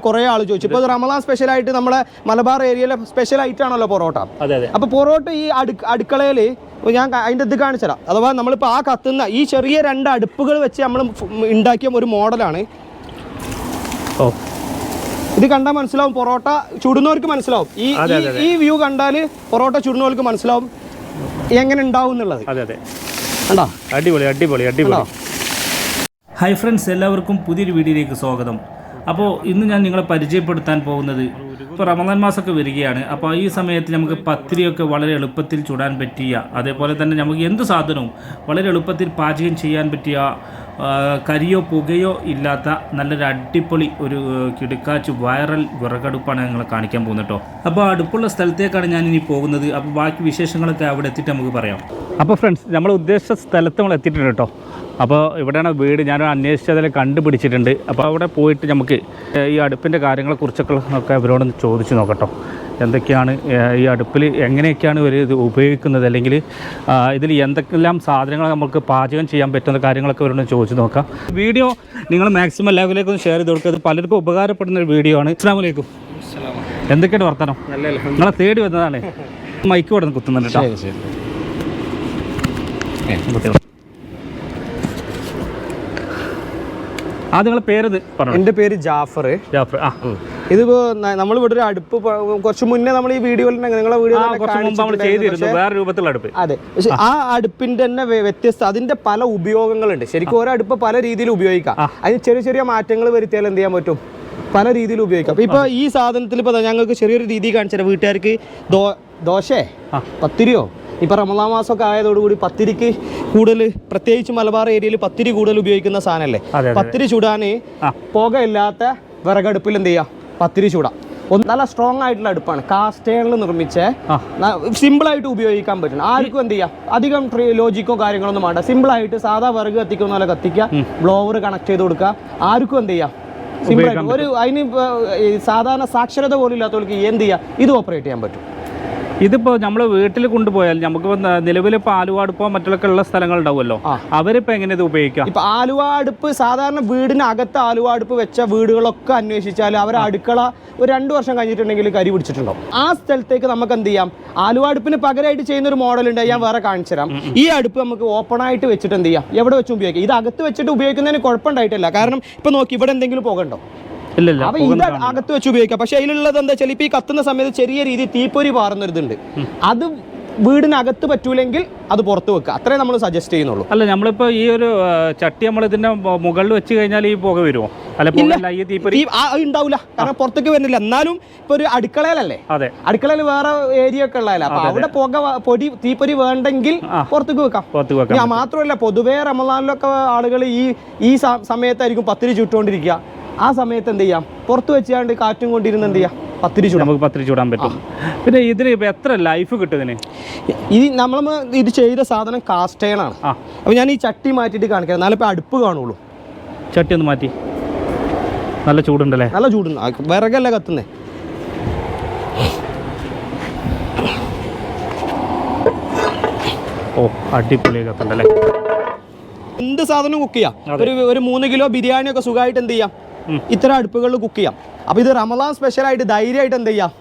കുറേ ആൾ ചോദിച്ചു. ഇപ്പോൾ റമലാൻ സ്പെഷ്യൽ ആയിട്ട് നമ്മുടെ മലബാർ ഏരിയയിലെ സ്പെഷ്യൽ ഐറ്റം ആണല്ലോ പൊറോട്ട. അതെ അതെ. അപ്പോൾ പൊറോട്ട ഈ അടു അടുക്കളയിൽ ഞാൻ അതിന്റെ ഇത് കാണിച്ചുതരാം. അഥവാ നമ്മളിപ്പോൾ ആ കത്തുന്ന ഈ ചെറിയ രണ്ട് അടുപ്പുകൾ വെച്ച് നമ്മൾ ഉണ്ടാക്കിയ ഒരു മോഡലാണ്. ഓ. ഇത് കണ്ടാൽ മനസ്സിലാവും പൊറോട്ട ചുടുന്നവർക്ക് മനസ്സിലാവും. ഈ ഈ- വ്യൂ കണ്ടാൽ പൊറോട്ട ചുടുന്നവർക്ക് മനസ്സിലാവും എങ്ങനെ ഉണ്ടാവും എന്നുള്ളത്. അതെ അതെ. കണ്ടോ? അടിപൊളി അടിപൊളി അടിപൊളി. ഹൈ ഹായ് ഫ്രണ്ട്സ് എല്ലാവർക്കും പുതിയൊരു വീഡിയോയിലേക്ക് സ്വാഗതം. അപ്പോൾ ഇന്ന് ഞാൻ നിങ്ങളെ പരിചയപ്പെടുത്താൻ പോകുന്നത് ഇപ്പോൾ റമദാൻ മാസമൊക്കെ വരികയാണ്. അപ്പോൾ ഈ സമയത്ത് നമുക്ക് പത്തിരിയൊക്കെ വളരെ എളുപ്പത്തിൽ ചുടാൻ പറ്റിയ അതേപോലെ തന്നെ നമുക്ക് എന്ത് സാധനവും വളരെ എളുപ്പത്തിൽ പാചകം ചെയ്യാൻ പറ്റിയ കരിയോ പുകയോ ഇല്ലാത്ത നല്ലൊരു അടിപൊളി ഒരു കിടുക്കാച്ച് വൈറൽ വിറകടുപ്പാണ് ഞങ്ങൾ കാണിക്കാൻ പോകുന്നത് കേട്ടോ അപ്പോൾ അടുപ്പുള്ള സ്ഥലത്തേക്കാണ് ഞാൻ ഇനി പോകുന്നത്. അപ്പോൾ ബാക്കി വിശേഷങ്ങളൊക്കെ അവിടെ എത്തിയിട്ട് നമുക്ക് പറയാം. അപ്പോൾ ഫ്രണ്ട്സ് നമ്മൾ ഉദ്ദേശിച്ച സ്ഥലത്ത് നമ്മൾ എത്തിയിട്ടുണ്ട് കേട്ടോ അപ്പോൾ ഇവിടെയാണ് വീട്. ഞാൻ അന്വേഷിച്ചതിൽ കണ്ടുപിടിച്ചിട്ടുണ്ട്. അപ്പോൾ അവിടെ പോയിട്ട് നമുക്ക് ഈ അടുപ്പിന്റെ കാര്യങ്ങളെക്കുറിച്ചൊക്കെ ഒക്കെ അവരോടൊന്ന് ചോദിച്ച് നോക്കട്ടോ എന്തൊക്കെയാണ് ഈ അടുപ്പിൽ എങ്ങനെയൊക്കെയാണ് ഇവർ ഇത് ഉപയോഗിക്കുന്നത്? അല്ലെങ്കിൽ ഇതിൽ എന്തൊക്കെല്ലാം സാധനങ്ങൾ നമുക്ക് പാചകം ചെയ്യാൻ പറ്റുന്ന കാര്യങ്ങളൊക്കെ ഇവരോട് ചോദിച്ചു നോക്കാം. വീഡിയോ നിങ്ങൾ മാക്സിമം എല്ലാവരിലേക്കും ഷെയർ ചെയ്ത് കൊടുക്കുക. അത് പലർക്കും ഉപകാരപ്പെടുന്ന ഒരു വീഡിയോ ആണ്. അസ്സാം വലൈക്കും എന്തൊക്കെയാണ് വർത്തനം? നിങ്ങളെ തേടി വന്നതാണ്. മൈക്ക് ഇവിടെ നിന്ന് കുത്തുന്നുണ്ട് കേട്ടോ ആ നിങ്ങളെ പേര് പറഞ്ഞു? എന്റെ പേര് ജാഫർ. ജാഫർ ആ. ഇതിപ്പോ നമ്മൾ ഇവിടെ ഒരു അടുപ്പ് കുറച്ച് മുന്നേ നമ്മൾ ഈ വീഡിയോയിൽ നിങ്ങളെ വീഡിയോ ചെയ്തിരുന്നു വേറെ രൂപത്തിലുള്ള അടുപ്പ്. അതെ. പക്ഷെ ആ. അടുപ്പിന്റെ തന്നെ വ്യത്യസ്ത അതിന്റെ പല ഉപയോഗങ്ങളുണ്ട്. ശരിക്കും ഓരോ അടുപ്പ് പല രീതിയിൽ ഉപയോഗിക്കാം. അതിന് ചെറിയ ചെറിയ മാറ്റങ്ങൾ വരുത്തിയാൽ എന്ത് ചെയ്യാൻ പറ്റും? പല രീതിയിൽ ഉപയോഗിക്കാം. ഇപ്പൊ ഈ സാധനത്തിൽ ഇപ്പൊ ഞങ്ങൾക്ക് ചെറിയൊരു രീതി കാണിച്ചാൽ വീട്ടുകാർക്ക് ദോ ദോശേ പത്തിരിയോ ഇപ്പൊ റമദാ മാസമൊക്കെ ആയതോടുകൂടി പത്തിരിക്ക് കൂടുതൽ പ്രത്യേകിച്ച് മലബാർ ഏരിയയിൽ പത്തിരി കൂടുതൽ ഉപയോഗിക്കുന്ന സാധനമല്ലേ. പത്തിരി ചുടാൻ പുകയില്ലാത്ത വിറകടുപ്പിൽ എന്ത് ചെയ്യാം? പത്തിരി ചൂടാം. ഒന്ന് നല്ല സ്ട്രോങ് ആയിട്ടുള്ള അടുപ്പാണ്. കാസ്റ്റേണിൽ നിർമ്മിച്ച സിമ്പിളായിട്ട് സിമ്പിൾ ആയിട്ട് ഉപയോഗിക്കാൻ പറ്റണം ആർക്കും എന്ത് ചെയ്യാം? അധികം ലോജിക്കോ കാര്യങ്ങളൊന്നും വേണ്ട. സിമ്പിൾ ആയിട്ട് സാധാ വിറക് കത്തിക്കുന്ന പോലെ കത്തിക്കുക. ബ്ലോവർ കണക്ട് ചെയ്ത് കൊടുക്കുക. ആർക്കും എന്ത് ചെയ്യാം? സിമ്പിൾ ആയിട്ട്. ഒരു അതിന് സാധാരണ സാക്ഷരത പോലും ഇല്ലാത്തവർക്ക് എന്ത് ചെയ്യാം? ഇത് ഓപ്പറേറ്റ് ചെയ്യാൻ പറ്റും. ഇതിപ്പോൾ നമ്മൾ വീട്ടിൽ കൊണ്ടുപോയാൽ നമുക്ക് നിലവിലിപ്പോൾ ആലുവാടുപ്പോ മറ്റുള്ളൊക്കെ ഉള്ള സ്ഥലങ്ങൾ ഉണ്ടാവുമല്ലോ അവരിപ്പോ അവരിപ്പോൾ എങ്ങനെ ഇത് ഉപയോഗിക്കാം? ഇപ്പൊ ആലുവാടുപ്പ് സാധാരണ വീടിനകത്ത് ആലുവാടുപ്പ് വെച്ച വീടുകളൊക്കെ അന്വേഷിച്ചാൽ അവർ അടുക്കള ഒരു രണ്ട് വർഷം കഴിഞ്ഞിട്ടുണ്ടെങ്കിൽ കരി പിടിച്ചിട്ടുണ്ടോ ആ സ്ഥലത്തേക്ക് നമുക്ക് എന്ത് ചെയ്യാം ആലുവാടുപ്പിന് പകരമായിട്ട് ചെയ്യുന്ന ഒരു മോഡൽ ഉണ്ട് ഞാൻ വേറെ കാണിച്ചു തരാം ഈ അടുപ്പ് നമുക്ക് ഓപ്പൺ ആയിട്ട് വെച്ചിട്ട് എന്ത് ചെയ്യാം എവിടെ വെച്ച് ഉപയോഗിക്കാം? ഇത് അകത്ത് വെച്ചിട്ട് ഉപയോഗിക്കുന്നതിന് കുഴപ്പമുണ്ടായിട്ടില്ല. കാരണം ഇപ്പൊ നോക്കി ഇവിടെ എന്തെങ്കിലും പോകണ്ടോ അപ്പൊ ഇത് അകത്ത് വെച്ച് ഉപയോഗിക്കാം. പക്ഷെ അതിലുള്ളത് എന്താ വെച്ചാൽ ഇപ്പൊ ഈ കത്തുന്ന സമയത്ത് ചെറിയ രീതിയിൽ തീപ്പൊരി പാറുന്നൊരിതുണ്ട് അത് വീടിനകത്ത് പറ്റൂലെങ്കിൽ അത് പുറത്ത് വെക്കുക. അത്രേ നമ്മൾ സജസ്റ്റ് ചെയ്യുന്നുള്ളൂ. അല്ല നമ്മളിപ്പോ ഈ ഒരു ചട്ടി നമ്മൾ ഇതിന്റെ മുകളിൽ വെച്ച് കഴിഞ്ഞാൽ ഈ പുക വരുമോ ഉണ്ടാവില്ല കാരണം പുറത്തേക്ക് വരുന്നില്ല. എന്നാലും ഇപ്പൊ ഒരു അടുക്കളയിലല്ലേ? അതെ. അടുക്കളയിൽ വേറെ ഏരിയ ഒക്കെ ഉള്ളതല്ല? അപ്പൊ അവിടെ പുക പൊടി തീപ്പൊരി വേണ്ടെങ്കിൽ പുറത്തേക്ക് വെക്കാം. പുറത്ത് വെക്കാം. ഞാൻ മാത്രമല്ല പൊതുവേ റമദാനിലൊക്കെ ആളുകൾ ഈ ഈ സമയത്തായിരിക്കും പത്തിരി ചുട്ടുകൊണ്ടിരിക്കുക. ആ സമയത്ത് എന്ത് ചെയ്യാം? പുറത്ത് വെച്ചാണ്ട് കാറ്റും കൊണ്ടിരുന്ന് എന്ത് ചെയ്യാം? പത്തിരി ചൂട്. നമുക്ക് പത്തിരി ചൂടാൻ പറ്റും. പിന്നെ ഇതിന് ഇപ്പൊ എത്ര ലൈഫ് കിട്ടും ഇതിന്? ഇത് നമ്മൾ ഇത് ചെയ്ത സാധനം കാസ്റ്റേണാണ് ആണ്. അപ്പൊ ഞാൻ ഈ ചട്ടി മാറ്റിയിട്ട് കാണിക്കാം. എന്നാലും ഇപ്പൊ അടുപ്പ് കാണുള്ളൂ. ചട്ടി ഒന്ന് മാറ്റി. നല്ല ചൂടുണ്ടല്ലേ? നല്ല ചൂടുണ്ട്. വിറകല്ല കത്തുന്നേ? ഓ അടിപൊളി കത്തുണ്ടല്ലേ? എന്ത് സാധനവും കുക്ക് ചെയ്യാം? ഒരു ഒരു മൂന്ന് കിലോ ബിരിയാണി ഒക്കെ സുഖമായിട്ട് എന്ത് ചെയ്യാം? ഇത്തരം അടുപ്പുകളിൽ കുക്ക് ചെയ്യാം. അപ്പോൾ ഇത് റമദാൻ സ്പെഷ്യലായിട്ട് ധൈര്യമായിട്ട് എന്ത് ചെയ്യാം?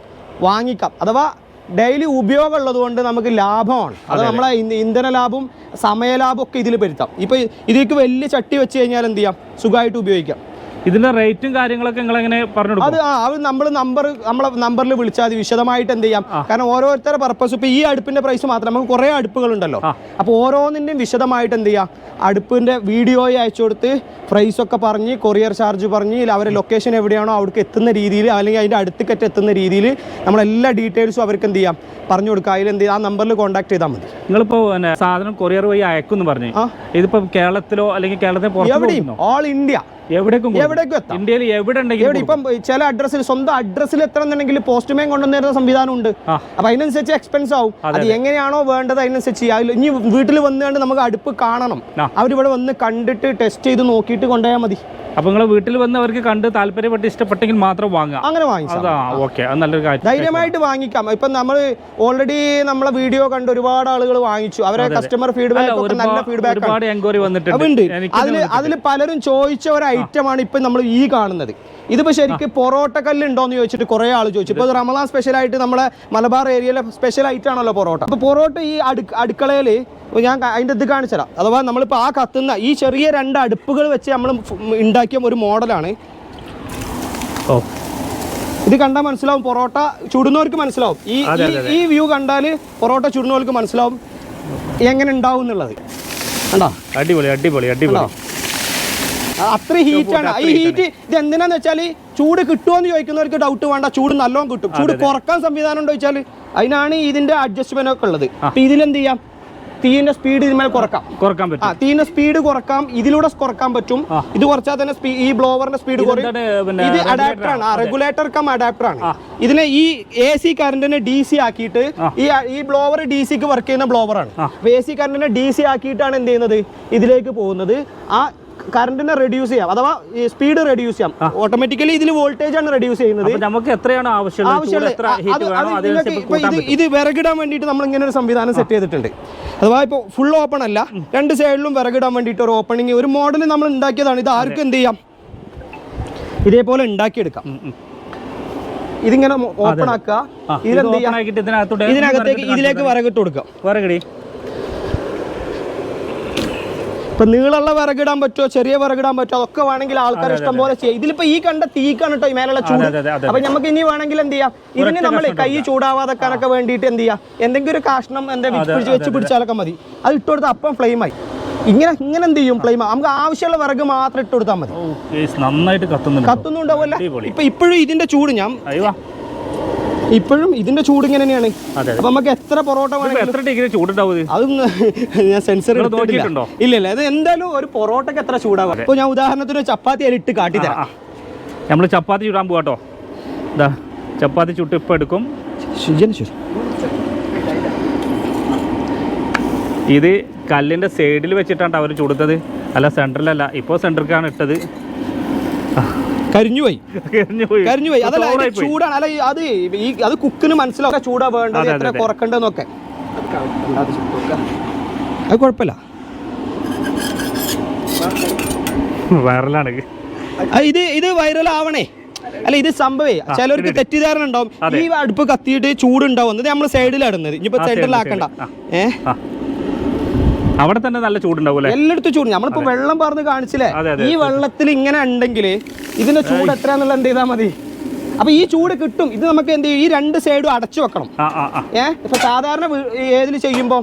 വാങ്ങിക്കാം. അഥവാ ഡെയിലി ഉപയോഗം ഉള്ളത് കൊണ്ട് നമുക്ക് ലാഭമാണ്. അത് നമ്മളെ ഇന്ധന ലാഭവും സമയ ലാഭം ഒക്കെ ഇതിൽ പെരുത്താം. ഇപ്പോൾ ഇതിലേക്ക് വലിയ ചട്ടി വെച്ച് കഴിഞ്ഞാൽ എന്ത് ചെയ്യാം? സുഖമായിട്ട് ഉപയോഗിക്കാം. ഇതിന്റെ റേറ്റും കാര്യങ്ങളൊക്കെ നിങ്ങൾ എങ്ങനെ പറഞ്ഞു അത് അത് നമ്മൾ നമ്പർ നമ്മളെ നമ്പറിൽ വിളിച്ചാൽ മതി. വിശദമായിട്ട് എന്ത് ചെയ്യാം? കാരണം ഓരോരുത്തരുടെ പർപ്പസ് ഇപ്പൊ ഈ അടുപ്പിന്റെ പ്രൈസ് മാത്രം നമുക്ക് കുറെ അടുപ്പുകളുണ്ടല്ലോ. അപ്പോൾ ഓരോന്നിന്റെയും വിശദമായിട്ട് എന്ത് ചെയ്യാം? അടുപ്പിന്റെ വീഡിയോ അയച്ചു കൊടുത്ത് പ്രൈസ് ഒക്കെ പറഞ്ഞ് കൊറിയർ ചാർജ് പറഞ്ഞ് അവരെ അവരുടെ ലൊക്കേഷൻ എവിടെയാണോ അവർക്ക് എത്തുന്ന രീതിയിൽ അല്ലെങ്കിൽ അതിന്റെ അടുത്തേക്കറ്റ് എത്തുന്ന രീതിയിൽ നമ്മളെല്ലാ ഡീറ്റെയിൽസും അവർക്ക് എന്ത് ചെയ്യാം? പറഞ്ഞു കൊടുക്കുക. അതിൽ എന്ത് ആ നമ്പറിൽ കോൺടാക്ട് ചെയ്താൽ മതി. നിങ്ങളിപ്പോ സാധനം കൊറിയർ വഴി അയക്കുമെന്ന് പറഞ്ഞു. ഇതിപ്പോ കേരളത്തിലോ അല്ലെങ്കിൽ കേരളത്തിൽ എവിടെയും. ഓൾ ഇന്ത്യ എവിടേക്കും കൊടുക്കും. എവിടേക്കും എത്താം. ഇന്ത്യയിൽ എവിടെ എവിടെ ഉണ്ടെങ്കിലും ഇപ്പം ചില അഡ്രസ്സിൽ സ്വന്തം അഡ്രസ്സിൽ എത്തണമെന്നുണ്ടെങ്കിൽ പോസ്റ്റ്മാൻ കൊണ്ടുവന്നിരുന്ന സംവിധാനം ഉണ്ട്. അപ്പൊ അതിനനുസരിച്ച് എക്സ്പെൻസ് ആവും. അത് എങ്ങനെയാണോ വേണ്ടത് അതിനനുസരിച്ച് ഇനി വീട്ടിൽ വന്നുകൊണ്ട് നമുക്ക് അടുപ്പ് കാണണം. അവരിവിടെ വന്ന് കണ്ടിട്ട് ടെസ്റ്റ് ചെയ്ത് നോക്കിയിട്ട് കൊണ്ടുപോയാൽ മതി. അപ്പൊ നിങ്ങൾ വീട്ടിൽ വന്ന് അവർക്ക് കണ്ട് താല്പര്യപ്പെട്ട് ഇഷ്ടപ്പെട്ടെങ്കിൽ മാത്രം വാങ്ങാം അങ്ങനെ അതാ ഓക്കെ അത് നല്ലൊരു കാര്യം. ധൈര്യമായിട്ട് വാങ്ങിക്കാം. ഇപ്പൊ നമ്മൾ ഓൾറെഡി നമ്മളെ വീഡിയോ കണ്ട് ഒരുപാട് ആളുകൾ വാങ്ങിച്ചു. അവരെ കസ്റ്റമർ ഫീഡ്ബാക്ക് നല്ല ഫീഡ്ബാക്ക് ഒരുപാട് എൻക്വയറി വന്നിട്ടുണ്ട്. അതിൽ അതിൽ പലരും ചോദിച്ച ഒരു ഐറ്റമാണ് ഇപ്പൊ നമ്മൾ ഈ കാണുന്നത്. ഇതിപ്പോ ശരിക്കും പൊറോട്ട കല്ല് ഉണ്ടോന്ന് ചോദിച്ചിട്ട് കുറെ ആൾ ചോദിച്ചു. ഇപ്പൊ ഇത് റമദാൻ സ്പെഷ്യൽ ആയിട്ട് നമ്മളെ മലബാർ ഏരിയയിലെ സ്പെഷ്യൽ ആയിട്ട് ആണല്ലോ പൊറോട്ട. അപ്പൊ പൊറോട്ട ഈ അടു അടുക്കളയിൽ ഞാൻ അതിന്റെ ഇത് കാണിച്ചുതരാം അഥവാ നമ്മളിപ്പോൾ ആ കത്തുന്ന ഈ ചെറിയ രണ്ട് അടുപ്പുകൾ വെച്ച് നമ്മൾ ഉണ്ടാക്കിയ ഒരു മോഡലാണ്. ഓ. ഇത് കണ്ടാൽ മനസ്സിലാവും പൊറോട്ട ചുടുന്നവർക്ക് മനസ്സിലാവും. ഈ ഈ- വ്യൂ കണ്ടാൽ പൊറോട്ട ചുടുന്നവർക്ക് മനസ്സിലാവും എങ്ങനെ ഉണ്ടാവും എന്നുള്ളത് കണ്ടോ? അടിപൊളി അടിപൊളി അടിപൊളി. അത്ര ഹീറ്റാണ് ഈ ഹീറ്റ് ഇത് എന്തിനാന്ന് വെച്ചാൽ ചൂട് കിട്ടുമോ എന്ന് ചോദിക്കുന്നവർക്ക് ഡൗട്ട് വേണ്ട. ചൂട് നല്ലോണം കിട്ടും. ചൂട് കുറയ്ക്കാൻ സംവിധാനം ഉണ്ടോ വെച്ചാൽ അതിനാണ് ഇതിന്റെ അഡ്ജസ്റ്റ്മെന്റ് ഒക്കെ ഉള്ളത്. അപ്പൊ ഇതിലെന്ത് ചെയ്യാം? തീന്റെ സ്പീഡ് ഇതിന്മേൽ കുറക്കാം. കുറയ്ക്കാൻ ആ പറ്റും തീന്റെ സ്പീഡ് കുറക്കാം. ഇതിലൂടെ കുറയ്ക്കാൻ പറ്റും. ഇത് കുറച്ചാൽ തന്നെ ഈ ബ്ലോവറിന്റെ സ്പീഡ് കുറയും. ഇത് അഡാപ്റ്റർ ആണ്. റെഗുലേറ്റർ കം അഡാപ്റ്റർ ആണ്. ഇതിനെ ഈ എ സി കറന്റിനെ ഡി സി ആക്കിയിട്ട് ഈ ഈ ബ്ലോവർ ഡി സിക്ക് വർക്ക് ചെയ്യുന്ന ബ്ലോവർ ആണ്. എ സി കറന്റിനെ ഡി സി ആക്കിയിട്ടാണ് എന്ത് ചെയ്യുന്നത്? ഇതിലേക്ക് പോകുന്നത്. ആ കറണ്ടിനെ റെഡ്യൂസ് ചെയ്യാം. അഥവാ ഈ സ്പീഡ് റെഡ്യൂസ് ചെയ്യാം. ഓട്ടോമാറ്റിക്കലി ഇതിൽ വോൾട്ടേജ് ആണ് റെഡ്യൂസ് ചെയ്യുന്നത്. നമുക്ക് എത്രയാണ് ആവശ്യമുള്ളത്? ഇത് വിറകിടാൻ വേണ്ടിയിട്ട് നമ്മൾ ഇങ്ങനെ ഒരു സംവിധാനം സെറ്റ് ചെയ്തിട്ടുണ്ട്. അഥവാ ഇപ്പോൾ ഫുൾ ഓപ്പൺ അല്ല രണ്ട് സൈഡിലും വിറകിടാൻ വേണ്ടിയിട്ട് ഒരു ഓപ്പണിങ് ഒരു മോഡൽ നമ്മൾ ഉണ്ടാക്കിയതാണ്. ഇത് ആർക്കും എന്ത് ചെയ്യാം? ഇതേപോലെ ഉണ്ടാക്കിയെടുക്കാം. ഇതിങ്ങനെ ഓപ്പൺ ആക്കുക. ഇതിനകത്തേക്ക് ഇതിലേക്ക് വിറകിട്ട് കൊടുക്കാം. വിറകടി. ഇപ്പൊ നീളമുള്ള വിറകിടാൻ പറ്റുമോ ചെറിയ വിറകിടാൻ പറ്റുമോ അതൊക്കെ വേണമെങ്കിൽ ആൾക്കാർ ഇഷ്ടം പോലെ ചെയ്യാം. ഇതിലിപ്പോ ഈ കണ്ട തീക്കാണ് കേട്ടോ ഈ മേലുള്ള ചൂട്. അപ്പൊ നമുക്ക് ഇനി വേണമെങ്കിൽ എന്ത് ചെയ്യാം? ഇതിന് നമ്മൾ കൈ ചൂടാവാതെക്കാനൊക്കെ വേണ്ടിയിട്ട് എന്ത് ചെയ്യാം? എന്തെങ്കിലും ഒരു കാഷ്ണം എന്താ പിടിച്ച് വെച്ച് പിടിച്ചാലൊക്കെ മതി. അത് ഇട്ട് കൊടുത്ത അപ്പം ഫ്ലെയിമായി. ഇങ്ങനെ ഇങ്ങനെ എന്ത് ചെയ്യും ഫ്ലെയിം നമുക്ക് ആവശ്യമുള്ള വിറക് മാത്രം ഇട്ട് കൊടുത്താൽ മതി. നന്നായിട്ട് കത്തുന്നുണ്ട്. കത്തുന്നുണ്ടാവുമല്ല. അടിപൊളി. ഇപ്പൊ ഇപ്പോഴും ഇതിന്റെ ചൂട് ഞാൻ ഇപ്പോഴും ഇതിന്റെ ചൂട് ഇങ്ങനെ തന്നെയാണ്. അപ്പൊ നമുക്ക് എത്ര പൊറോട്ട ഇപ്പൊ എത്ര ഡിഗ്രി ചൂടുണ്ടാവും അതൊന്നും ഞാൻ സെൻസർ നോക്കിയിട്ടുണ്ടോ? ഇല്ല ഇല്ല. അത് എന്തായാലും ഒരു പൊറോട്ടക്ക് എത്ര ചൂടാവും. അപ്പൊ ഞാൻ ഉദാഹരണത്തിന് ചപ്പാത്തി കാട്ടി കാട്ടിത്തരാം നമ്മൾ ചപ്പാത്തി ചൂടാൻ പോവാട്ടോ ഇതാ ചപ്പാത്തി ചുട്ട് ഇപ്പം എടുക്കും. ഇത് കല്ലിന്റെ സൈഡിൽ വെച്ചിട്ടാണ് അവർ ചുടുത്തത്. അല്ല സെന്ററിലല്ല ഇപ്പോൾ സെന്ററിലാണ് ഇട്ടത്. കരിഞ്ഞു പോയി എറിഞ്ഞു പോയി. കരിഞ്ഞു പോയി അതല്ല അതിന്റെ ചൂടാണ്. അല്ല അത് ഈ അത് കുക്കിന് മനസ്സിലാവും ചൂടാ വേണ്ടത് എത്ര. കുറക്കണ്ടെന്നൊക്കെ. അത് കുഴപ്പമില്ല. വൈറലാണ് ഇത് ഇത് വൈറൽ ആവണേ അല്ല ഇത് സംഭവേ ചിലർക്ക് തെറ്റിദ്ധാരണ ഉണ്ടാവും. ഈ അടുപ്പ് കത്തിയിട്ട് ചൂടുണ്ടാവും. നമ്മൾ സൈഡിലിടുന്നത് ഇനിയിപ്പോ സൈഡിലാക്കണ്ട. ഏഹ് അവിടെ തന്നെ നല്ല ചൂടുണ്ടാവും എല്ലായിടത്തും ചൂട്. നമ്മളിപ്പോ വെള്ളം പറഞ്ഞ് കാണിച്ചില്ലേ. ഈ വെള്ളത്തിൽ ഇങ്ങനെ ഉണ്ടെങ്കിൽ ഇതിന്റെ ചൂട് എത്രയാന്നുള്ള എന്ത് ചെയ്താൽ മതി? അപ്പൊ ഈ ചൂട് കിട്ടും. ഇത് നമുക്ക് എന്ത് ചെയ്യും? ഈ രണ്ട് സൈഡും അടച്ചു വെക്കണം. ആ ആ ആ. ഏ? ഇപ്പൊ സാധാരണ ഏതിൽ ചെയ്യുമ്പോ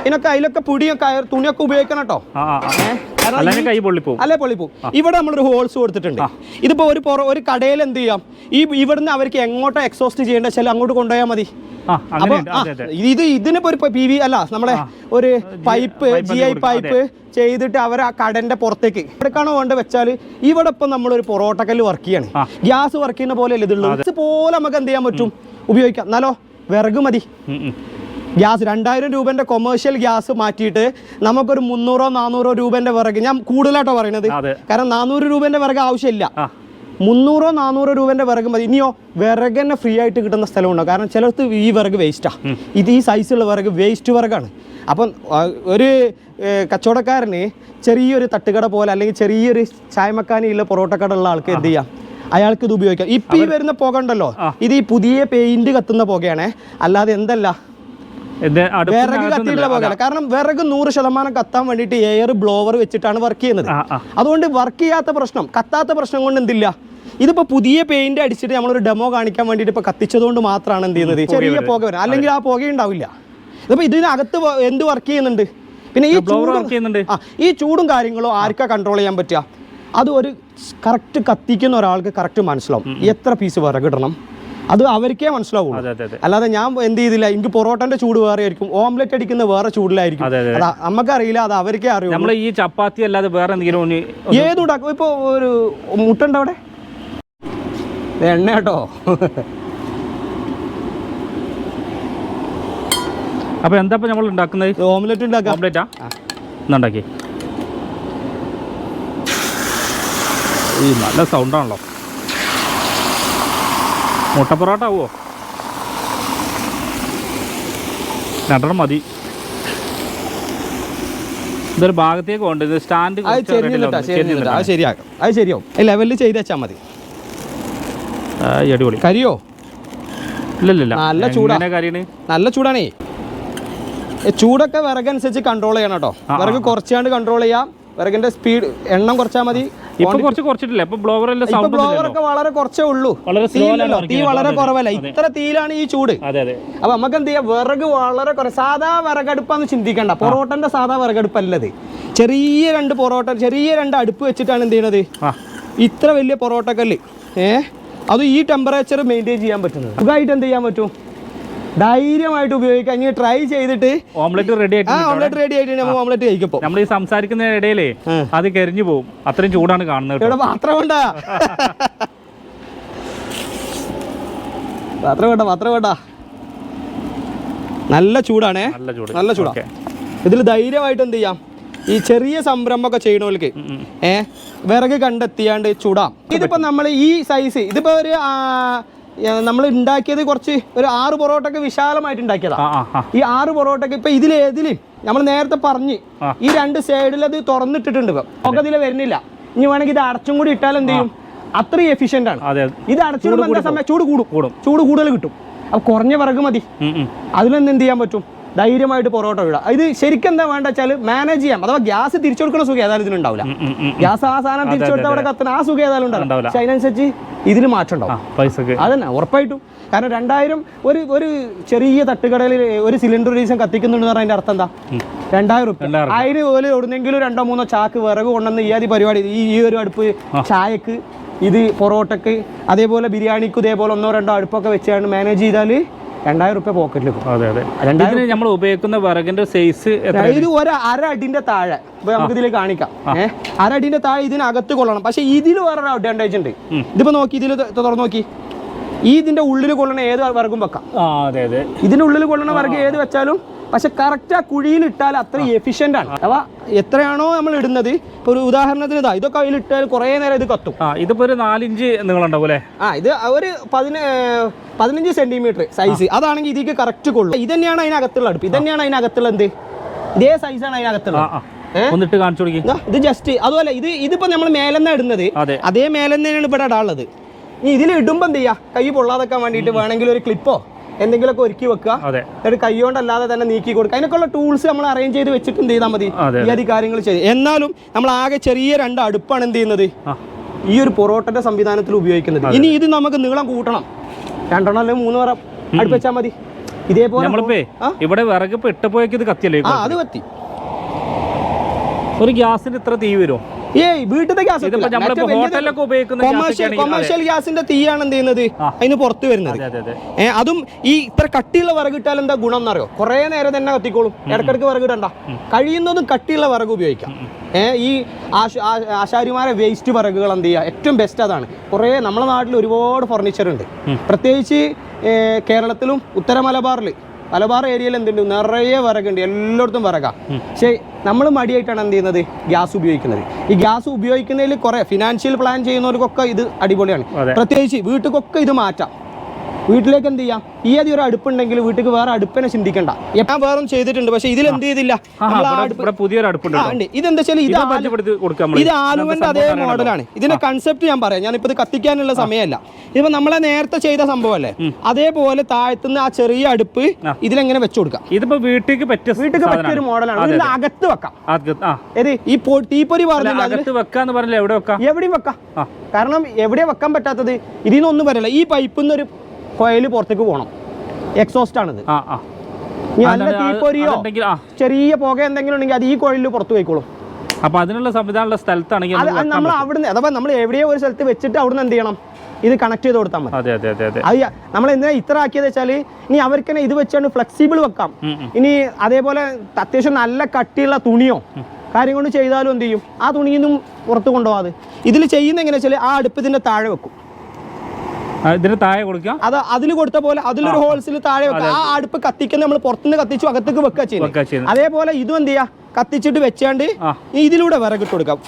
ഇതിനൊക്കെ അതിലൊക്കെ പുടിയൊക്കെ കയർ തുണിയൊക്കെ ഉപയോഗിക്കണം കേട്ടോ ആ ആ, ആ. ഏ? കാരണം അല്ലെങ്കിൽ കൈ പൊള്ളിപ്പോവും. അല്ലേ പൊള്ളിപ്പോ ഇവിടെ നമ്മളൊരു ഹോൾസ് കൊടുത്തിട്ടുണ്ട്. ഇതിപ്പോ ഒരു പുറ ഒരു കടയിൽ എന്ത് ചെയ്യാം? ഈ ഇവിടുന്ന് അവർക്ക് എങ്ങോട്ടോ എക്സോസ്റ്റ് ചെയ്യേണ്ട വെച്ചാൽ അങ്ങോട്ട് കൊണ്ടുപോയാൽ മതി. അപ്പൊ ഇത് ഇതിനിപ്പോ ഒരു പി വി അല്ല നമ്മളെ ഒരു പൈപ്പ് ജി ഐ പൈപ്പ് ചെയ്തിട്ട് അവർ ആ കടന്റെ പുറത്തേക്ക്. എവിടേക്കാണോ വേണ്ട വെച്ചാൽ ഇവിടെ ഇപ്പം നമ്മളൊരു പൊറോട്ടക്കല്ല് വർക്ക് ചെയ്യാണ്. ഗ്യാസ് വർക്ക് ചെയ്യുന്ന പോലെ അല്ലേ ഇതുള്ളൂ? പോലെ നമുക്ക് എന്ത് ചെയ്യാൻ പറ്റും? ഉപയോഗിക്കാം. എന്നാലോ വിറക് മതി. ഗ്യാസ് രണ്ടായിരം രൂപന്റെ കൊമേഴ്ഷ്യൽ ഗ്യാസ് മാറ്റിയിട്ട് നമുക്കൊരു മുന്നൂറോ നാനൂറോ രൂപന്റെ വിറക് ഞാൻ കൂടുതലായിട്ടോ പറയുന്നത്. കാരണം നാനൂറ് രൂപന്റെ വിറക് ആവശ്യമില്ല. മുന്നൂറോ നാനൂറോ രൂപന്റെ വിറക് മതി. ഇനിയോ വിറക് തന്നെ ഫ്രീ ആയിട്ട് കിട്ടുന്ന സ്ഥലമുണ്ടോ. കാരണം ചിലർക്ക് ഈ വിറക് വേസ്റ്റാ ഇത് ഈ സൈസുള്ള വിറക് വേസ്റ്റ് വിറകാണ്. അപ്പം ഒരു കച്ചവടക്കാരന് ചെറിയൊരു തട്ടുകട പോലെ അല്ലെങ്കിൽ ചെറിയൊരു ചായമക്കാനിയുള്ള പൊറോട്ട കട ഉള്ള ആൾക്ക് എന്ത് ചെയ്യാം? അയാൾക്ക് ഇത് ഉപയോഗിക്കാം. ഇപ്പം ഈ വരുന്ന പുക ഉണ്ടല്ലോ. ഇത് ഈ പുതിയ പെയിന്റ് കത്തുന്ന പുകയാണേ. അല്ലാതെ എന്തല്ല? വിറക് അടുപ്പിനകത്തുനിന്നല്ല. കത്തിയിട്ടുള്ള പോകല കാരണം വിറക് നൂറ് ശതമാനം കത്താൻ വേണ്ടിയിട്ട് എയർ ബ്ലോവർ വെച്ചിട്ടാണ് വർക്ക് ചെയ്യുന്നത്. അതുകൊണ്ട് വർക്ക് ചെയ്യാത്ത പ്രശ്നം കത്താത്ത പ്രശ്നം കൊണ്ട് എന്തില്ല? ഇതിപ്പോ പുതിയ പെയിന്റ് അടിച്ചിട്ട് നമ്മളൊരു ഡെമോ കാണിക്കാൻ വേണ്ടിയിട്ട് ഇപ്പൊ കത്തിച്ചതുകൊണ്ട് മാത്രമാണ് എന്ത് ചെയ്യുന്നത്? ചെറിയ പുക വരാം അല്ലെങ്കിൽ ആ പുക ഉണ്ടാവില്ല. ഇതിപ്പോ ഇതിനകത്ത് എന്ത് വർക്ക് ചെയ്യുന്നുണ്ട്? പിന്നെ ഈ ചൂടും ഈ ചൂടും കാര്യങ്ങളും ആർക്കാ കൺട്രോൾ ചെയ്യാൻ പറ്റുക? അത് ഒരു കറക്റ്റ് കത്തിക്കുന്ന ഒരാൾക്ക് കറക്റ്റ് മനസ്സിലാവും. എത്ര പീസ് വിറകിടണം അത് അവർക്കേ മനസ്സിലാവും അല്ലാതെ ഞാൻ എന്ത് ചെയ്തില്ല എനിക്ക് പൊറോട്ടന്റെ ചൂട് വേറെ ആയിരിക്കും ഓംലെറ്റ് അടിക്കുന്ന വേറെ ചൂടിലായിരിക്കും. നമുക്ക് അറിയില്ല അത്. നമുക്കറിയില്ല അത് അവർക്കേ അറിയും നമ്മൾ ഈ ചപ്പാത്തി അല്ലാതെ വേറെ എന്തെങ്കിലും ഏതുണ്ടാക്കും ഇപ്പൊ ഒരു മുട്ടുണ്ട് അവിടെ? എണ്ണ കേട്ടോ. അപ്പോൾ എന്താ ഇപ്പോൾ നമ്മൾ ഉണ്ടാക്കുന്നത്? ഓംലെറ്റ് ഉണ്ടാക്കാം. ഓംലെറ്റാ? ഈ നല്ല സൗണ്ടാണല്ലോ മുട്ട പൊറോട്ട ആവുമോ രണ്ടെണ്ണം മതി. ഇതൊരു ഭാഗത്തേക്ക് കൊണ്ട് ഇത് സ്റ്റാൻഡ് അത് ശരിയാക്കാം അത് ശരിയാവും. ലെവലിൽ ചെയ്ത് വെച്ചാൽ മതി. അടിപൊളി. കരിയോ? ഇല്ലല്ല നല്ല ചൂടാണ് കരിയാണ്? നല്ല ചൂടാണേ. ചൂടൊക്കെ വിറകനുസരിച്ച് കൺട്രോൾ ചെയ്യണം കേട്ടോ. വിറക് കുറച്ചാണ്ട് കൺട്രോൾ ചെയ്യാം. വിറകിന്റെ സ്പീഡ് എണ്ണം കുറച്ചാൽ മതി. ഇപ്പൊ കുറച്ച് കുറച്ചിട്ടില്ല? ഇപ്പൊ ബ്ലോവർ അല്ല ഇപ്പൊ സൗണ്ട് ബ്ലോവർ ഒക്കെ വളരെ കുറച്ചേ ഉള്ളൂ. തീയില്ലല്ലോ. തീ വളരെ കുറവല്ല? ഇത്ര തീയിലാണ് ഈ ചൂട്. അതെ അതെ. അപ്പൊ നമുക്ക് എന്ത് ചെയ്യാം വിറക് വളരെ കുറവ് സാധാ വിറകടുപ്പാന്ന് ചിന്തിക്കണ്ട. പൊറോട്ടന്റെ സാധാ വിറകടുപ്പല്ലത്. ചെറിയ രണ്ട് പൊറോട്ട ചെറിയ രണ്ട് അടുപ്പ് വെച്ചിട്ടാണ് എന്ത് ചെയ്യണത് ഇത്ര വലിയ പൊറോട്ടക്കല്ല്. ഏഹ് അത് ഈ ടെമ്പറേച്ചർ മെയിന്റെയിൻ ചെയ്യാൻ പറ്റുന്നത്. സുഖമായിട്ട് എന്ത് ചെയ്യാൻ പറ്റും? ധൈര്യമായിട്ട് ഉപയോഗിക്കാം. ഇനി ട്രൈ ചെയ്തിട്ട് ഓംലെറ്റ് റെഡി ആയിട്ട് ഓംലെറ്റ് റെഡി ആയിട്ട് നമ്മൾ ഓംലെറ്റ് കഴിക്കപ്പോ നമ്മൾ ഈ സംസാരിക്കുന്ന ഇടയിലേ. അത് കരിഞ്ഞു പോകും അത്രയും ചൂടാണ് കാണുന്നത്. ഇവിടെ പാത്രം വേണ്ട പാത്രം വേണ്ട പാത്രം വേണ്ട നല്ല ചൂടാണേ. നല്ല ചൂട്. ചൂടാ. ഓക്കേ. ഇതിൽ ഇതിൽ ധൈര്യമായിട്ട് എന്ത് ചെയ്യാം? ഈ ചെറിയ സംരംഭമൊക്കെ ചെയ്യണവർക്ക് ഏഹ് വിറക് കണ്ടെത്തിയാണ്ട് ചൂടാം. ഇതിപ്പോ നമ്മൾ ഈ സൈസ് ഇതിപ്പോ ഒരു നമ്മൾ ഉണ്ടാക്കിയത് കുറച്ച് ഒരു ആറ് പൊറോട്ടൊക്കെ വിശാലമായിട്ട് ഉണ്ടാക്കിയതാ. ഈ ആറ് പൊറോട്ടൊക്കെ ഇപ്പൊ ഇതിൽ ഏതിലും? നമ്മൾ നേരത്തെ പറഞ്ഞ് ഈ രണ്ട് സൈഡിൽ അത് തുറന്നിട്ടിട്ടുണ്ട് ഇപ്പൊ. ഒക്കെ ഇതിൽ വരുന്നില്ല. ഇനി വേണമെങ്കിൽ ഇത് അടച്ചും കൂടി ഇട്ടാൽ എന്ത് ചെയ്യും? അത്രയും എഫിഷ്യന്റ് ആണ്. ഇത് അടച്ചിടുമ്പോൾ എന്താ സമയം? ചൂട് കൂടും. ചൂട് കൂടുതൽ കിട്ടും. അപ്പൊ കുറഞ്ഞ വിറക് മതി. എന്ത് ചെയ്യാൻ പറ്റും? ധൈര്യമായിട്ട് പൊറോട്ട ഇടാം ഇത് ശരിക്കും എന്താ വേണ്ട വെച്ചാൽ മാനേജ് ചെയ്യാം. അഥവാ ഗ്യാസ് തിരിച്ചു കൊടുക്കുന്ന സുഖം ഏതായാലും ഇതിനുണ്ടാവില്ല. ഗ്യാസ് ആ സാധനം തിരിച്ചു കൊടുത്താൽ അവിടെ കത്തുന്ന ആ സുഖം ഏതായാലും ഉണ്ടാവില്ല. പക്ഷെ അതിനനുസരിച്ച് ഇതിന് മാറ്റം ഉണ്ടാവും അതന്നെ ഉറപ്പായിട്ടും. കാരണം രണ്ടായിരം ഒരു ഒരു ചെറിയ തട്ടുകടയിൽ ഒരു സിലിണ്ടർ ഒരു ദിവസം കത്തിക്കുന്നുണ്ടെന്ന് പറഞ്ഞാൽ അതിന്റെ അർത്ഥം എന്താ? രണ്ടായിരം റുപ്യ അതിന് പോലെ എവിടുന്നെങ്കിലും രണ്ടോ മൂന്നോ ചാക്ക് വിറക് കൊണ്ടുവന്ന് ഈ ആദ്യ പരിപാടി ഈ ഈ ഒരു അടുപ്പ് ചായക്ക് ഇത് പൊറോട്ടക്ക് അതേപോലെ ബിരിയാണിക്ക് ഇതേപോലെ ഒന്നോ രണ്ടോ അടുപ്പൊക്കെ വെച്ചാണ് മാനേജ് ചെയ്താൽ രണ്ടായിരം റുപ്യ പോക്കറ്റിൽ പോകും അതെ അതെ. രണ്ടായിരം നമ്മൾ ഉപയോഗിക്കുന്ന വിറകിന്റെ സൈസ് ഇത് ഒരു അര അടിന്റെ താഴെ. നമുക്ക് ഇതിൽ കാണിക്കാം. ഏഹ് അര അടിന്റെ താഴെ ഇതിനകത്ത് കൊള്ളണം. പക്ഷെ ഇതിൽ വേറൊരു അഡ്വാന്റേജ് ഉണ്ട്. ഇതിപ്പോ നോക്കി ഇതിൽ തുറന്നു നോക്കി. ഈ ഇതിന്റെ ഉള്ളിൽ കൊള്ളണ ഏത് വിറകും വെക്കാം? ഇതിന്റെ ഉള്ളിൽ കൊള്ളണ വിറക് ഏത് വെച്ചാലും പക്ഷെ കറക്റ്റ് ആ കുഴിയിൽ ഇട്ടാൽ അത്ര എഫിഷ്യന്റ് ആണ്. അഥവാ എത്രയാണോ നമ്മൾ ഇടുന്നത് ഇപ്പൊ ഒരു ഉദാഹരണത്തിന് ഇതാ ഇതൊക്കെ അതിൽ ഇട്ടാൽ കുറേ നേരം ഇത് കത്തും. ആ ഇതിപ്പോ ഒരു നാലിഞ്ച് നീളുണ്ടാവും അല്ലേ? ആ ഇത് ഒരു പതിന പതിനഞ്ച് സെന്റിമീറ്റർ സൈസ് അതാണെങ്കിൽ ഇതിക്ക് കറക്റ്റ് കൊള്ളും ഇത് തന്നെയാണ് അതിനകത്തുള്ള അടുപ്പ്. ഇത് തന്നെയാണ് അതിനകത്തുള്ള എന്ത്? ഇതേ സൈസാണ് അതിനകത്തുള്ള. ഒന്നിട്ട് കാണിച്ചു കൊടുക്കുക ഇതാ, ജസ്റ്റ് അതുപോലെ ഇത് ഇതിപ്പോ നമ്മൾ മേലെന്ന ഇടുന്നത്. അതെ. മേലെന്നാണ് ഇവിടെ ഇടാനുള്ളത്. ഇനി ഇതിൽ ഇടുമ്പോൾ എന്ത് ചെയ്യാ? കൈ പൊള്ളാതൊക്കെ വേണ്ടിയിട്ട് വേണമെങ്കിൽ ഒരു ക്ലിപ്പോ എന്തെങ്കിലുമൊക്കെ ഒരുക്കി വെക്കുക. എന്നിട്ട് കൈ കൊണ്ടല്ലാതെ തന്നെ നീക്കി കൊടുക്കുക. അതിനൊക്കെയുള്ള ടൂൾസ് നമ്മൾ അറേഞ്ച് ചെയ്ത് വെച്ചിട്ട് എന്ത് ചെയ്താൽ മതി? ഈ കാര്യങ്ങൾ ചെയ്ത്. എന്നാലും നമ്മൾ ആകെ ചെറിയ രണ്ട് അടുപ്പാണ് എന്ത് ചെയ്യുന്നത്? ഈ ഒരു പൊറോട്ടന്റെ സംവിധാനത്തിൽ ഉപയോഗിക്കുന്നത്. ഇനി ഇത് നമുക്ക് നീളം കൂട്ടണം. രണ്ടെണ്ണം അല്ലെങ്കിൽ മൂന്ന് പറ അടുപ്പ് വെച്ചാൽ മതി. ഇതേപോലെ നമ്മളിപ്പോ? ഇവിടെ വിറക് ഇപ്പൊ ഇട്ടപ്പോയേക്ക് ഇത് കത്തിയല്ലേ അത് കത്തി. ഒരു ഗ്യാസിന് ഇത്ര തീ വരും ഏയ് വീട്ടിലത്തെ ഗ്യാസ് ഹോട്ടലിലൊക്കെ ഉപയോഗിക്കുന്ന കൊമേഴ്ഷ്യൽ കൊമേഴ്ഷ്യൽ ഗ്യാസിന്റെ തീയാണ് എന്ത് ചെയ്യുന്നത്? അതിന് പുറത്തു വരുന്നത്. അതെ ഈ ഇത്ര കട്ടിയുള്ള വിറക് ഇട്ടാൽ എന്താ ഗുണം എന്നറിയോ? കുറെ നേരം തന്നെ കത്തിക്കോളും. ഇടക്കിടക്ക് വിറക് ഇടണ്ട. കഴിയുന്നതും കട്ടിയുള്ള വിറക് ഉപയോഗിക്കാം. ഏഹ് ഈ ആശ- ആശാരിമാരെ വേസ്റ്റ് വിറകുകൾ എന്ത് ചെയ്യുക? ഏറ്റവും ബെസ്റ്റ് അതാണ്. കുറേ നമ്മുടെ നാട്ടിൽ ഒരുപാട് ഫർണിച്ചർ ഉണ്ട്. പ്രത്യേകിച്ച് കേരളത്തിലും ഉത്തര മലബാറിൽ മലബാർ ഏരിയയിൽ എന്തുണ്ട്? നിറയെ വിറകുണ്ട്. എല്ലായിടത്തും വിറകാ. പക്ഷേ നമ്മൾ മടിയായിട്ടാണ് എന്ത് ചെയ്യുന്നത്? ഗ്യാസ് ഉപയോഗിക്കുന്നത്. ഈ ഗ്യാസ് ഉപയോഗിക്കുന്നതിൽ കുറേ ഫിനാൻഷ്യൽ പ്ലാൻ ചെയ്യുന്നവർക്കൊക്കെ ഇത് അടിപൊളിയാണ്. പ്രത്യേകിച്ച് വീട്ടുകൊക്കെ ഇത് മാറ്റാം. വീട്ടിലേക്ക് എന്ത് ചെയ്യാം? ഈ അതി ഒരു അടുപ്പുണ്ടെങ്കിൽ വീട്ടിലേക്ക് വേറെ അടുപ്പിനെ ചിന്തിക്കണ്ട. ഞാൻ വേറെ ചെയ്തിട്ടുണ്ട് പക്ഷെ ഇതിൽ എന്ത് ചെയ്തില്ല? പുതിയൊരു അടുപ്പുണ്ട് ഉണ്ട്. ഇതെന്താ വെച്ചാൽ ഇത് ആലുവന്റെ അതേ മോഡലാണ്. ഇതിന്റെ കൺസെപ്റ്റ് ഞാൻ പറയാം. ഞാനിപ്പോ ഇത് കത്തിക്കാനുള്ള സമയമല്ല. ഇപ്പൊ നമ്മളെ നേരത്തെ ചെയ്ത സംഭവമല്ലേ? അതേപോലെ താഴ്ത്തുന്ന ആ ചെറിയ അടുപ്പ്. ഇതിലെങ്ങനെ വെച്ചു കൊടുക്കാം? ഇതിപ്പോ വീട്ടിലേക്ക് പറ്റിയ വീട്ടിൽ പറ്റിയ ഒരു മോഡലാണ്. ഇതിൽ അകത്ത് വെക്കാം. ഈ തീപ്പൊരി പറഞ്ഞില്ല വെക്കാന്ന് പറഞ്ഞില്ല? എവിടെ വെക്കാം? എവിടെയും വെക്കാം. കാരണം എവിടെ വെക്കാൻ പറ്റാത്തത്? ഇതിൽ നിന്നൊന്നും വരില്ല. ഈ പൈപ്പിൽ നിന്ന് ഒരു കോയിൽ പുറത്തേക്ക് പോകണം എക്സോസ്റ്റ് ആണിത്. ഇനി നല്ല തീപ്പൊരിയോ ചെറിയ പുക എന്തെങ്കിലും ഉണ്ടെങ്കിൽ അത് ഈ കോയിലിൽ പുറത്തു പോയിക്കോളും. അപ്പൊ അതിനുള്ള സംവിധാനമുള്ള സ്ഥലത്താണെങ്കിൽ നമ്മൾ അവിടുന്ന് അഥവാ നമ്മൾ എവിടെയോ ഒരു സ്ഥലത്ത് വെച്ചിട്ട് അവിടുന്ന് എന്ത് ചെയ്യണം? ഇത് കണക്ട് ചെയ്ത് കൊടുത്താൽ മതി. അതെ നമ്മൾ എന്തിനാ ഇത്ര ആക്കിയത് വെച്ചാൽ ഇനി അവർക്ക് തന്നെ ഇത് വെച്ചാണ് ഫ്ലെക്സിബിൾ വെക്കാം. ഇനി അതേപോലെ അത്യാവശ്യം നല്ല കട്ടിയുള്ള തുണിയോ കാര്യം കൊണ്ട് ചെയ്താലും എന്ത് ചെയ്യും? ആ തുണിയിൽ നിന്നും പുറത്ത് കൊണ്ടുപോകാതെ. ഇതിൽ ചെയ്യുന്ന എങ്ങനെയാ വെച്ചാൽ ആ അടുപ്പ് ഇതിന്റെ താഴെ വെക്കും. ഇതിന് താഴെ കൊടുക്കാം. അത് അതിൽ കൊടുത്ത പോലെ അതിലൊരു ഹോൾസിൽ താഴെ വെക്കുക ആ അടുപ്പ് കത്തിക്കുന്ന നമ്മൾ പുറത്തുനിന്ന് കത്തിച്ചു അകത്തേക്ക് വെക്കുക ചെയ്യുന്നത്. അതേപോലെ ഇതും എന്ത് ചെയ്യാ? കത്തിച്ചിട്ട് വെച്ചാണ്ട്. ഇതിലൂടെ വിറകിട്ട് കൊടുക്കാം.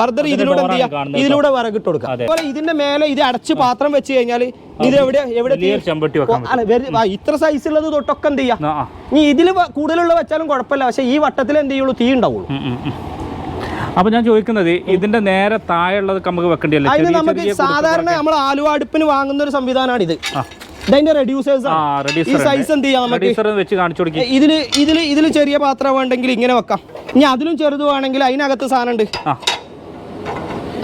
ഫർദർ ഇതിലൂടെ എന്ത് ചെയ്യാം? ഇതിലൂടെ വിറകിട്ട് കൊടുക്കാം. അതുപോലെ ഇതിന്റെ മേലെ ഇത് അടച്ച് പാത്രം വെച്ച് കഴിഞ്ഞാൽ ഇത് എവിടെ എവിടെ ഇത്ര സൈസ് ഉള്ളത് തൊട്ടൊക്കെ എന്ത് ചെയ്യാം? ഇനി ഇതിൽ കൂടുതലുള്ള വെച്ചാലും കുഴപ്പമില്ല. പക്ഷെ ഈ വട്ടത്തിൽ എന്ത് ചെയ്യുള്ളൂ? തീ ഉണ്ടാവുള്ളൂ. അപ്പോൾ ഞാൻ ചോദിക്കുന്നത് ഇതിന്റെ നേരെ താഴെയുള്ളത് നമുക്ക് വെക്കേണ്ടിയല്ലേ? അതിന് നമുക്ക് സാധാരണ നമ്മൾ ആലുവ അടുപ്പിന് വാങ്ങുന്ന ഒരു സംവിധാനമാണ് ഇത്. ഇതിന്റെ റെഡ്യൂസേഴ്സ് ഈ സൈസ് എന്ത് ചെയ്യാം നമുക്ക്? ഇതിൽ ഇതിൽ ഇതിൽ ചെറിയ പാത്രം വേണ്ടെങ്കിൽ ഇങ്ങനെ വെക്കാം. ഇനി അതിലും ചെറുത് വേണമെങ്കിൽ അതിനകത്ത് സാധനം ഉണ്ട്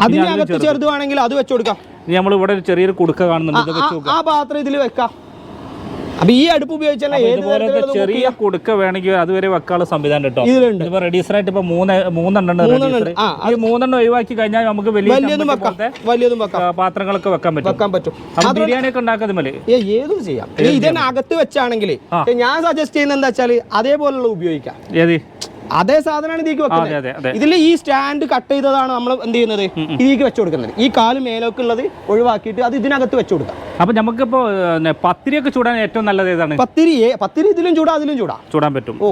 അതിനകത്ത് ചെറുത്. വേണമെങ്കിൽ അത് വെച്ചു കൊടുക്കാം. നമ്മൾ ഇവിടെ ചെറിയൊരു കുടുക്ക കാണുന്നുണ്ട്. ആ പാത്രം ഇതിൽ വെക്കാം. അപ്പൊ ഈ അടുപ്പ് ഉപയോഗിച്ചാൽ ഇതുപോലത്തെ ചെറിയ. കുടുക്ക വേണമെങ്കിൽ അതുവരെ വെക്കാനുള്ള സംവിധാനം കേട്ടോ ഇതിലുണ്ട്. ഇപ്പൊ റെഡ്യൂസർ ആയിട്ട് ഇപ്പൊ മൂന്ന് മൂന്നെണ്ണം. ഈ മൂന്നെണ്ണം ഒഴിവാക്കി കഴിഞ്ഞാൽ നമുക്ക് വലിയ വലിയതും വെക്കാം. വലിയതും വെക്കാം. പാത്രങ്ങളൊക്കെ വെക്കാൻ പറ്റും. വെക്കാൻ പറ്റും. ബിരിയാണി ഒക്കെ ഉണ്ടാക്കുന്നത് മതി. ഏതും ചെയ്യാം. ഇതിനകത്ത് വെച്ചാണെങ്കിൽ ഞാൻ സജസ്റ്റ് ചെയ്യുന്നത് എന്താ വെച്ചാൽ അതേപോലുള്ള ഉപയോഗിക്കാം. ഏത്? അതേ സാധനമാണ് ഇതിലേക്ക് വെക്കുന്നത്. ഇതിൽ ഈ സ്റ്റാൻഡ് കട്ട് ചെയ്തതാണ് നമ്മൾ എന്ത് ചെയ്യുന്നത്? ഇതിലേക്ക് വെച്ച് കൊടുക്കുന്നത്. ഈ കാൽ മേലോക്കുള്ളത് ഒഴിവാക്കിയിട്ട് അത് ഇതിനകത്ത് വെച്ച് കൊടുക്കാം അപ്പൊ നമുക്കിപ്പോ പത്തിരിയൊക്കെ ചൂടാൻ ഏറ്റവും നല്ലത് ഏതാണ്? പത്തിരി പത്തിരി ഇതിലും ചൂടാ അതിലും ചൂടാ. ചൂടാൻ പറ്റും. ഓ.